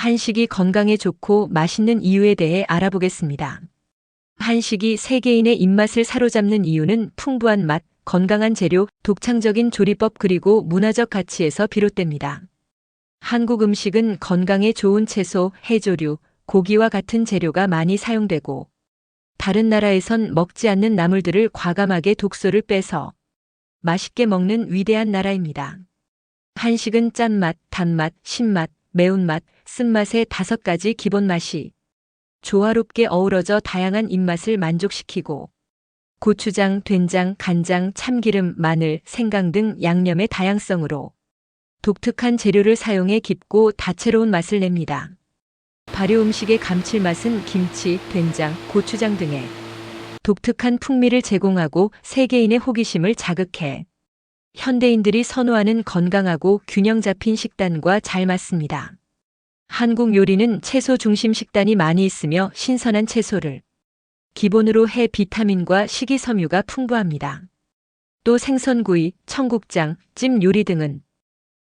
한식이 건강에 좋고 맛있는 이유에 대해 알아보겠습니다. 한식이 세계인의 입맛을 사로잡는 이유는 풍부한 맛, 건강한 재료, 독창적인 조리법 그리고 문화적 가치에서 비롯됩니다. 한국 음식은 건강에 좋은 채소, 해조류, 고기와 같은 재료가 많이 사용되고 다른 나라에선 먹지 않는 나물들을 과감하게 독소를 빼서 맛있게 먹는 위대한 나라입니다. 한식은 짠맛, 단맛, 신맛, 매운맛, 쓴맛의 다섯 가지 기본 맛이 조화롭게 어우러져 다양한 입맛을 만족시키고 고추장, 된장, 간장, 참기름, 마늘, 생강 등 양념의 다양성으로 독특한 재료를 사용해 깊고 다채로운 맛을 냅니다. 발효 음식의 감칠맛은 김치, 된장, 고추장 등의 독특한 풍미를 제공하고 세계인의 호기심을 자극해 현대인들이 선호하는 건강하고 균형 잡힌 식단과 잘 맞습니다. 한국 요리는 채소 중심 식단이 많이 있으며 신선한 채소를 기본으로 해 비타민과 식이섬유가 풍부합니다. 또 생선구이, 청국장, 찜 요리 등은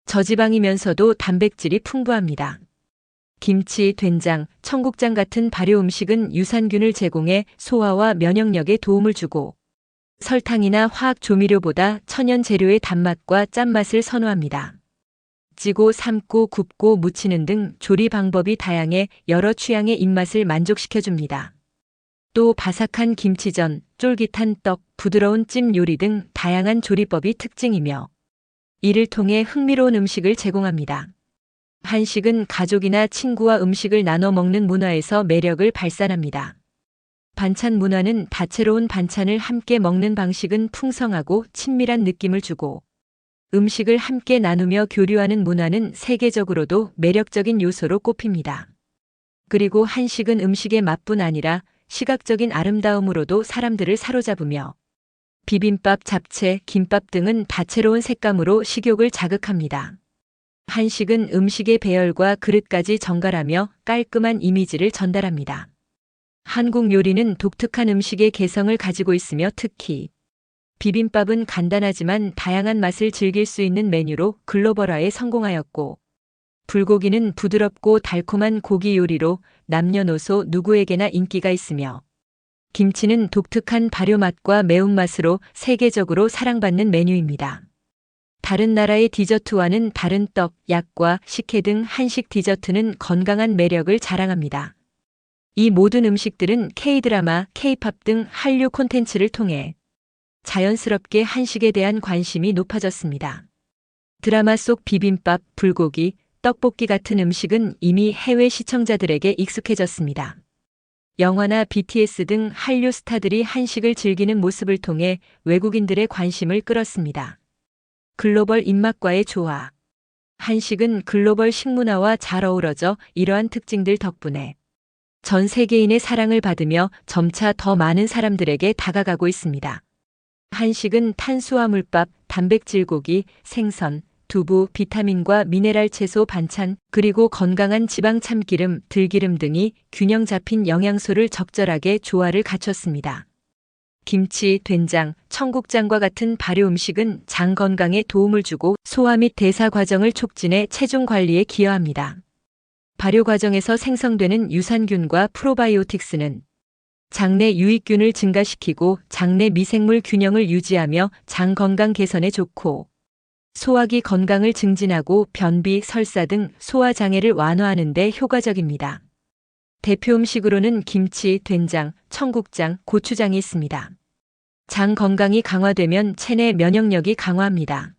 저지방이면서도 단백질이 풍부합니다. 김치, 된장, 청국장 같은 발효 음식은 유산균을 제공해 소화와 면역력에 도움을 주고 설탕이나 화학 조미료보다 천연 재료의 단맛과 짠맛을 선호합니다. 찌고 삶고 굽고 무치는 등 조리 방법이 다양해 여러 취향의 입맛을 만족시켜줍니다. 또 바삭한 김치전, 쫄깃한 떡, 부드러운 찜 요리 등 다양한 조리법이 특징이며 이를 통해 흥미로운 음식을 제공합니다. 한식은 가족이나 친구와 음식을 나눠 먹는 문화에서 매력을 발산합니다. 반찬 문화는 다채로운 반찬을 함께 먹는 방식은 풍성하고 친밀한 느낌을 주고 음식을 함께 나누며 교류하는 문화는 세계적으로도 매력적인 요소로 꼽힙니다. 그리고 한식은 음식의 맛뿐 아니라 시각적인 아름다움으로도 사람들을 사로잡으며 비빔밥, 잡채, 김밥 등은 다채로운 색감으로 식욕을 자극합니다. 한식은 음식의 배열과 그릇까지 정갈하며 깔끔한 이미지를 전달합니다. 한국 요리는 독특한 음식의 개성을 가지고 있으며 특히 비빔밥은 간단하지만 다양한 맛을 즐길 수 있는 메뉴로 글로벌화에 성공하였고 불고기는 부드럽고 달콤한 고기 요리로 남녀노소 누구에게나 인기가 있으며 김치는 독특한 발효 맛과 매운맛으로 세계적으로 사랑받는 메뉴입니다. 다른 나라의 디저트와는 다른 떡, 약과 식혜 등 한식 디저트는 건강한 매력을 자랑합니다. 이 모든 음식들은 K-드라마, K-팝 등 한류 콘텐츠를 통해 자연스럽게 한식에 대한 관심이 높아졌습니다. 드라마 속 비빔밥, 불고기, 떡볶이 같은 음식은 이미 해외 시청자들에게 익숙해졌습니다. 영화나 BTS 등 한류 스타들이 한식을 즐기는 모습을 통해 외국인들의 관심을 끌었습니다. 글로벌 입맛과의 조화. 한식은 글로벌 식문화와 잘 어우러져 이러한 특징들 덕분에 전 세계인의 사랑을 받으며 점차 더 많은 사람들에게 다가가고 있습니다. 한식은 탄수화물밥, 단백질 고기, 생선, 두부, 비타민과 미네랄 채소 반찬, 그리고 건강한 지방 참기름, 들기름 등이 균형 잡힌 영양소를 적절하게 조화를 갖췄습니다. 김치, 된장, 청국장과 같은 발효 음식은 장 건강에 도움을 주고 소화 및 대사 과정을 촉진해 체중 관리에 기여합니다. 발효 과정에서 생성되는 유산균과 프로바이오틱스는 장내 유익균을 증가시키고 장내 미생물 균형을 유지하며 장 건강 개선에 좋고 소화기 건강을 증진하고 변비, 설사 등 소화 장애를 완화하는 데 효과적입니다. 대표 음식으로는 김치, 된장, 청국장, 고추장이 있습니다. 장 건강이 강화되면 체내 면역력이 강화합니다.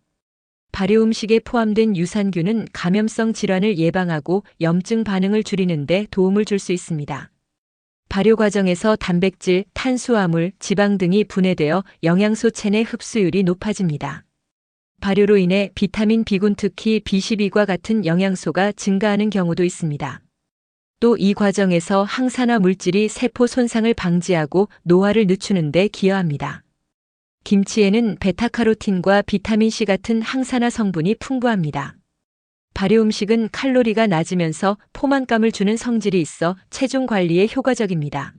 발효 음식에 포함된 유산균은 감염성 질환을 예방하고 염증 반응을 줄이는 데 도움을 줄 수 있습니다. 발효 과정에서 단백질, 탄수화물, 지방 등이 분해되어 영양소 체내 흡수율이 높아집니다. 발효로 인해 비타민 B군 특히 B12과 같은 영양소가 증가하는 경우도 있습니다. 또 이 과정에서 항산화 물질이 세포 손상을 방지하고 노화를 늦추는 데 기여합니다. 김치에는 베타카로틴과 비타민C 같은 항산화 성분이 풍부합니다. 발효 음식은 칼로리가 낮으면서 포만감을 주는 성질이 있어 체중 관리에 효과적입니다.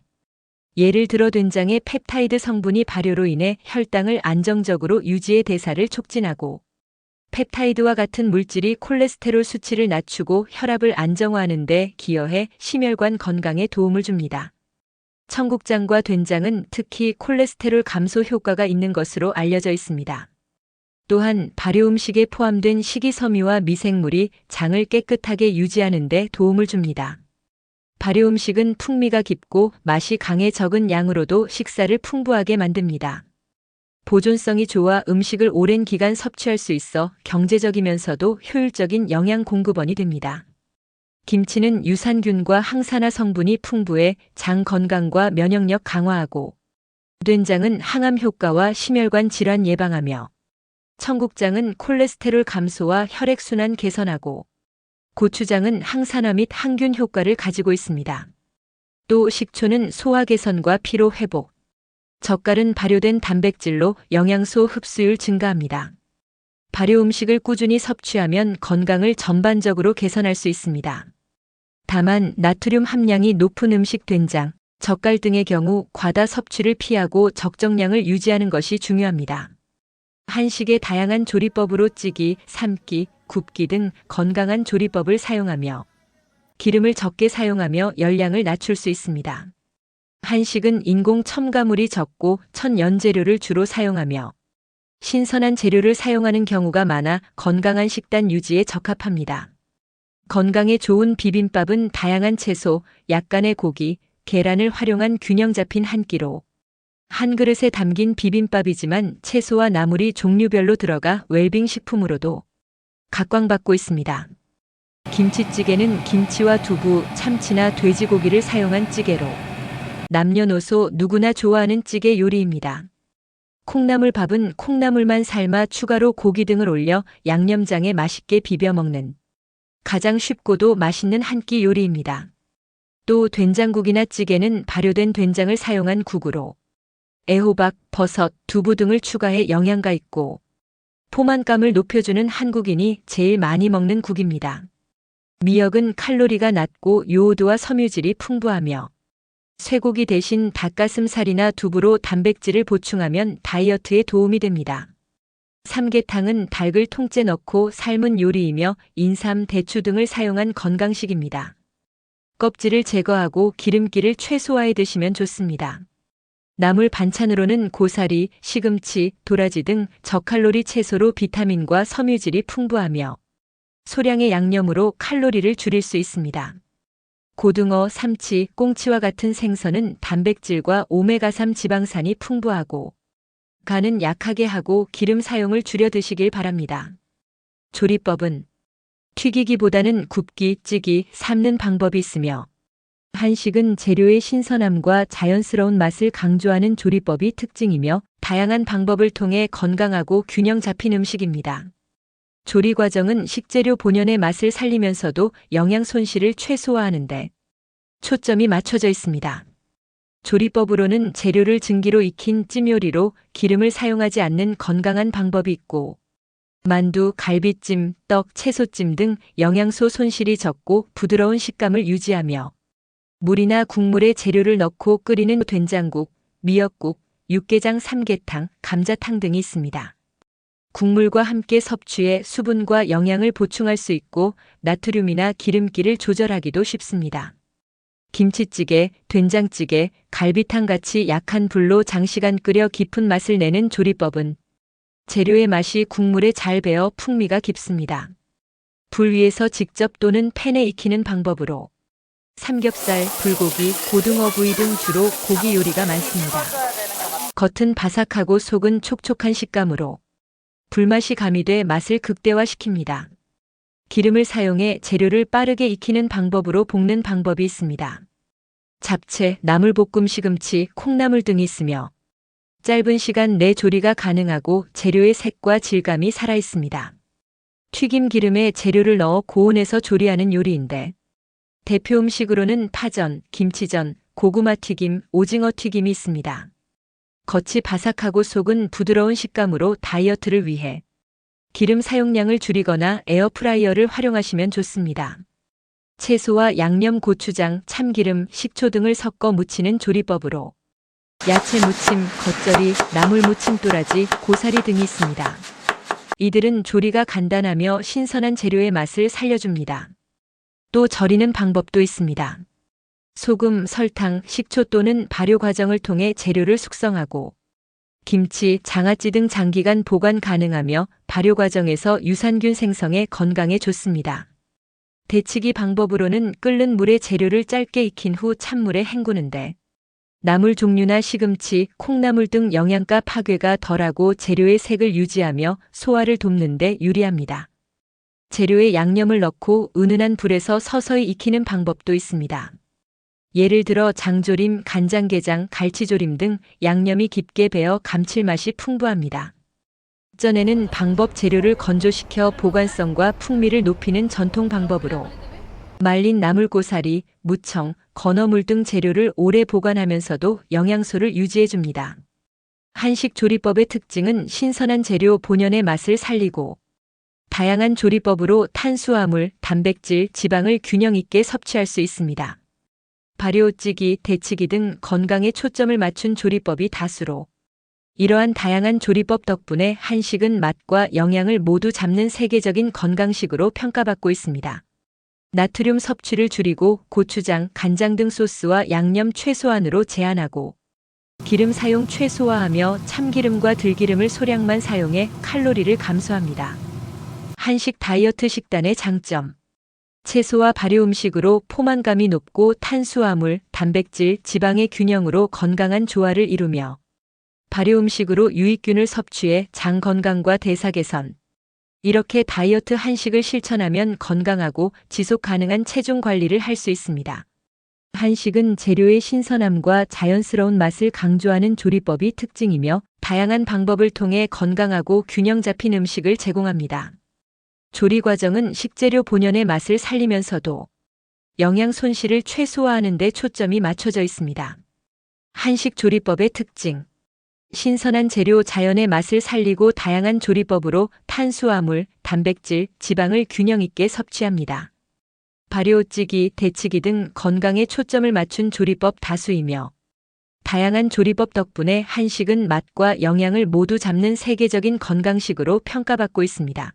예를 들어 된장의 펩타이드 성분이 발효로 인해 혈당을 안정적으로 유지해 대사를 촉진하고 펩타이드와 같은 물질이 콜레스테롤 수치를 낮추고 혈압을 안정화하는 데 기여해 심혈관 건강에 도움을 줍니다. 청국장과 된장은 특히 콜레스테롤 감소 효과가 있는 것으로 알려져 있습니다. 또한 발효 음식에 포함된 식이섬유와 미생물이 장을 깨끗하게 유지하는 데 도움을 줍니다. 발효 음식은 풍미가 깊고 맛이 강해 적은 양으로도 식사를 풍부하게 만듭니다. 보존성이 좋아 음식을 오랜 기간 섭취할 수 있어 경제적이면서도 효율적인 영양 공급원이 됩니다. 김치는 유산균과 항산화 성분이 풍부해 장 건강과 면역력 강화하고 된장은 항암 효과와 심혈관 질환 예방하며 청국장은 콜레스테롤 감소와 혈액순환 개선하고 고추장은 항산화 및 항균 효과를 가지고 있습니다. 또 식초는 소화 개선과 피로 회복, 젓갈은 발효된 단백질로 영양소 흡수율 증가합니다. 발효 음식을 꾸준히 섭취하면 건강을 전반적으로 개선할 수 있습니다. 다만 나트륨 함량이 높은 음식 된장, 젓갈 등의 경우 과다 섭취를 피하고 적정량을 유지하는 것이 중요합니다. 한식의 다양한 조리법으로 찌기, 삶기, 굽기 등 건강한 조리법을 사용하며 기름을 적게 사용하며 열량을 낮출 수 있습니다. 한식은 인공 첨가물이 적고 천연 재료를 주로 사용하며 신선한 재료를 사용하는 경우가 많아 건강한 식단 유지에 적합합니다. 건강에 좋은 비빔밥은 다양한 채소, 약간의 고기, 계란을 활용한 균형 잡힌 한 끼로 한 그릇에 담긴 비빔밥이지만 채소와 나물이 종류별로 들어가 웰빙 식품으로도 각광받고 있습니다. 김치찌개는 김치와 두부, 참치나 돼지고기를 사용한 찌개로 남녀노소 누구나 좋아하는 찌개 요리입니다. 콩나물밥은 콩나물만 삶아 추가로 고기 등을 올려 양념장에 맛있게 비벼 먹는 가장 쉽고도 맛있는 한 끼 요리입니다. 또 된장국이나 찌개는 발효된 된장을 사용한 국으로 애호박, 버섯, 두부 등을 추가해 영양가 있고 포만감을 높여주는 한국인이 제일 많이 먹는 국입니다. 미역은 칼로리가 낮고 요오드와 섬유질이 풍부하며 쇠고기 대신 닭가슴살이나 두부로 단백질을 보충하면 다이어트에 도움이 됩니다. 삼계탕은 닭을 통째 넣고 삶은 요리이며 인삼, 대추 등을 사용한 건강식입니다. 껍질을 제거하고 기름기를 최소화해 드시면 좋습니다. 나물 반찬으로는 고사리, 시금치, 도라지 등 저칼로리 채소로 비타민과 섬유질이 풍부하며 소량의 양념으로 칼로리를 줄일 수 있습니다. 고등어, 삼치, 꽁치와 같은 생선은 단백질과 오메가3 지방산이 풍부하고 간은 약하게 하고 기름 사용을 줄여 드시길 바랍니다. 조리법은 튀기기보다는 굽기, 찌기, 삶는 방법이 있으며 한식은 재료의 신선함과 자연스러운 맛을 강조하는 조리법이 특징이며 다양한 방법을 통해 건강하고 균형 잡힌 음식입니다. 조리 과정은 식재료 본연의 맛을 살리면서도 영양 손실을 최소화하는데 초점이 맞춰져 있습니다. 조리법으로는 재료를 증기로 익힌 찜요리로 기름을 사용하지 않는 건강한 방법이 있고 만두, 갈비찜, 떡, 채소찜 등 영양소 손실이 적고 부드러운 식감을 유지하며 물이나 국물에 재료를 넣고 끓이는 된장국, 미역국, 육개장 삼계탕, 감자탕 등이 있습니다. 국물과 함께 섭취해 수분과 영양을 보충할 수 있고 나트륨이나 기름기를 조절하기도 쉽습니다. 김치찌개, 된장찌개, 갈비탕 같이 약한 불로 장시간 끓여 깊은 맛을 내는 조리법은 재료의 맛이 국물에 잘 배어 풍미가 깊습니다. 불 위에서 직접 또는 팬에 익히는 방법으로 삼겹살, 불고기, 고등어 구이 등 주로 고기 요리가 많습니다. 겉은 바삭하고 속은 촉촉한 식감으로 불맛이 가미돼 맛을 극대화시킵니다. 기름을 사용해 재료를 빠르게 익히는 방법으로 볶는 방법이 있습니다. 잡채, 나물볶음 시금치, 콩나물 등이 있으며 짧은 시간 내 조리가 가능하고 재료의 색과 질감이 살아있습니다. 튀김 기름에 재료를 넣어 고온에서 조리하는 요리인데 대표 음식으로는 파전, 김치전, 고구마 튀김, 오징어 튀김이 있습니다. 겉이 바삭하고 속은 부드러운 식감으로 다이어트를 위해 기름 사용량을 줄이거나 에어프라이어를 활용하시면 좋습니다. 채소와 양념 고추장, 참기름, 식초 등을 섞어 무치는 조리법으로 야채 무침, 겉절이, 나물 무침 또라지, 고사리 등이 있습니다. 이들은 조리가 간단하며 신선한 재료의 맛을 살려줍니다. 또 절이는 방법도 있습니다. 소금, 설탕, 식초 또는 발효 과정을 통해 재료를 숙성하고 김치, 장아찌 등 장기간 보관 가능하며 발효 과정에서 유산균 생성에 건강에 좋습니다. 데치기 방법으로는 끓는 물에 재료를 짧게 익힌 후 찬물에 헹구는데 나물 종류나 시금치, 콩나물 등 영양가 파괴가 덜하고 재료의 색을 유지하며 소화를 돕는 데 유리합니다. 재료에 양념을 넣고 은은한 불에서 서서히 익히는 방법도 있습니다. 예를 들어 장조림, 간장게장, 갈치조림 등 양념이 깊게 배어 감칠맛이 풍부합니다. 전에는 방법 재료를 건조시켜 보관성과 풍미를 높이는 전통 방법으로 말린 나물고사리, 무청, 건어물 등 재료를 오래 보관하면서도 영양소를 유지해줍니다. 한식 조리법의 특징은 신선한 재료 본연의 맛을 살리고 다양한 조리법으로 탄수화물, 단백질, 지방을 균형 있게 섭취할 수 있습니다. 발효찌기, 데치기 등 건강에 초점을 맞춘 조리법이 다수로 이러한 다양한 조리법 덕분에 한식은 맛과 영양을 모두 잡는 세계적인 건강식으로 평가받고 있습니다. 나트륨 섭취를 줄이고 고추장, 간장 등 소스와 양념 최소한으로 제한하고 기름 사용 최소화하며 참기름과 들기름을 소량만 사용해 칼로리를 감소합니다. 한식 다이어트 식단의 장점 채소와 발효 음식으로 포만감이 높고 탄수화물, 단백질, 지방의 균형으로 건강한 조화를 이루며 발효 음식으로 유익균을 섭취해 장 건강과 대사 개선. 이렇게 다이어트 한식을 실천하면 건강하고 지속 가능한 체중 관리를 할 수 있습니다. 한식은 재료의 신선함과 자연스러운 맛을 강조하는 조리법이 특징이며 다양한 방법을 통해 건강하고 균형 잡힌 음식을 제공합니다. 조리 과정은 식재료 본연의 맛을 살리면서도 영양 손실을 최소화하는 데 초점이 맞춰져 있습니다. 한식 조리법의 특징. 신선한 재료 자연의 맛을 살리고 다양한 조리법으로 탄수화물, 단백질, 지방을 균형 있게 섭취합니다. 발효찌기, 데치기 등 건강에 초점을 맞춘 조리법 다수이며 다양한 조리법 덕분에 한식은 맛과 영양을 모두 잡는 세계적인 건강식으로 평가받고 있습니다.